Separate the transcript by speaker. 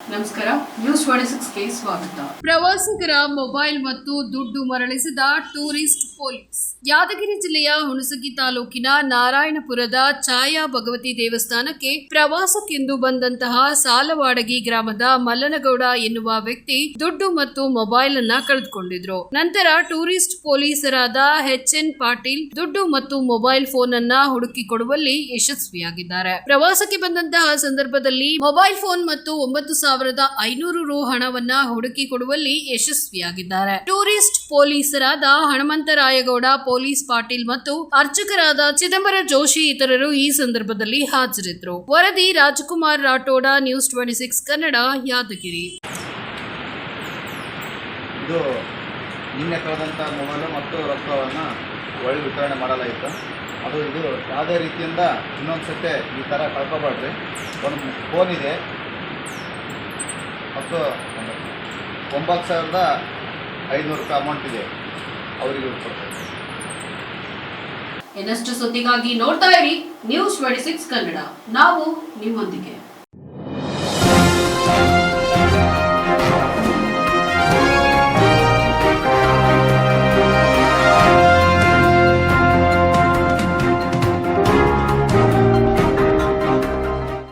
Speaker 1: ನಮಸ್ಕಾರ. ನ್ಯೂಸ್ ಸಿಕ್ಸ್ಗೆ ಸ್ವಾಗತ. ಪ್ರವಾಸಿಗರ ಮೊಬೈಲ್ ಮತ್ತು ದುಡ್ಡು ಮರಳಿಸಿದ ಟೂರಿಸ್ಟ್ ಪೊಲೀಸ್. ಯಾದಗಿರಿ ಜಿಲ್ಲೆಯ ಹುಣಸಗಿ ತಾಲೂಕಿನ ನಾರಾಯಣಪುರದ ಛಾಯಾ ಭಗವತಿ ದೇವಸ್ಥಾನಕ್ಕೆ ಪ್ರವಾಸಕ್ಕೆಂದು ಬಂದಂತಹ ಸಾಲವಾಡಗಿ ಗ್ರಾಮದ ಮಲ್ಲನಗೌಡ ಎನ್ನುವ ವ್ಯಕ್ತಿ ದುಡ್ಡು ಮತ್ತು ಮೊಬೈಲ್ ಅನ್ನ ಕಳೆದುಕೊಂಡಿದ್ರು. ನಂತರ ಟೂರಿಸ್ಟ್ ಪೊಲೀಸರಾದ ಎಚ್ ಎನ್ ಪಾಟೀಲ್ ದುಡ್ಡು ಮತ್ತು ಮೊಬೈಲ್ ಫೋನ್ ಅನ್ನ ಹುಡುಕಿ ಕೊಡುವಲ್ಲಿ ಯಶಸ್ವಿಯಾಗಿದ್ದಾರೆ. ಪ್ರವಾಸಕ್ಕೆ ಬಂದಂತಹ ಸಂದರ್ಭದಲ್ಲಿ ಮೊಬೈಲ್ ಫೋನ್ ಮತ್ತು ಒಂಬತ್ತು ಸಾವಿರದ ಐನೂರು ರು ಹಣವನ್ನ ಹುಡುಕಿ ಕೊಡುವಲ್ಲಿ ಯಶಸ್ವಿಯಾಗಿದ್ದಾರೆ. ಟೂರಿಸ್ಟ್ ಪೊಲೀಸರಾದ ಹನುಮಂತರಾಯಗೌಡ ಪೊಲೀಸ್ ಪಾಟೀಲ್ ಮತ್ತು ಅರ್ಚಕರಾದ ಚಿದಂಬರ ಜೋಶಿ ಇತರರು ಈ ಸಂದರ್ಭದಲ್ಲಿ ಹಾಜರಿದ್ದರು. ವರದಿ Rajkumar Rathod, news twenty six Kannada, Yadgiri.
Speaker 2: ಇದು ಮತ್ತು ಒಳ್ಳೆ ವಿತರಣೆ ಮಾಡಲಾಯಿತು. ಅದು ಇದು ಯಾವುದೇ ರೀತಿಯಿಂದ ಇನ್ನೊಂದು ಸತೆ ಈ ಥರ ಕಳ್ಕೊಬಾರ್ದು. ಒಂದು ಫೋನ್ ಇದೆ. ಮತ್ತು ಒಂಬತ್ತು ಸಾವಿರದ ಐನೂರು ರೂಪಾಯಿ ಅಮೌಂಟ್ ಇದೆ ಅವರಿಗೆ
Speaker 1: ಇನ್ನಷ್ಟು ಸುದ್ದಿಗಾಗಿ ನೋಡ್ತಾ ಇರಿ ನ್ಯೂಸ್ ಟ್ವೆಂಟಿ ಸಿಕ್ಸ್ ಕನ್ನಡ. ನಾವು ನಿಮ್ಮೊಂದಿಗೆ.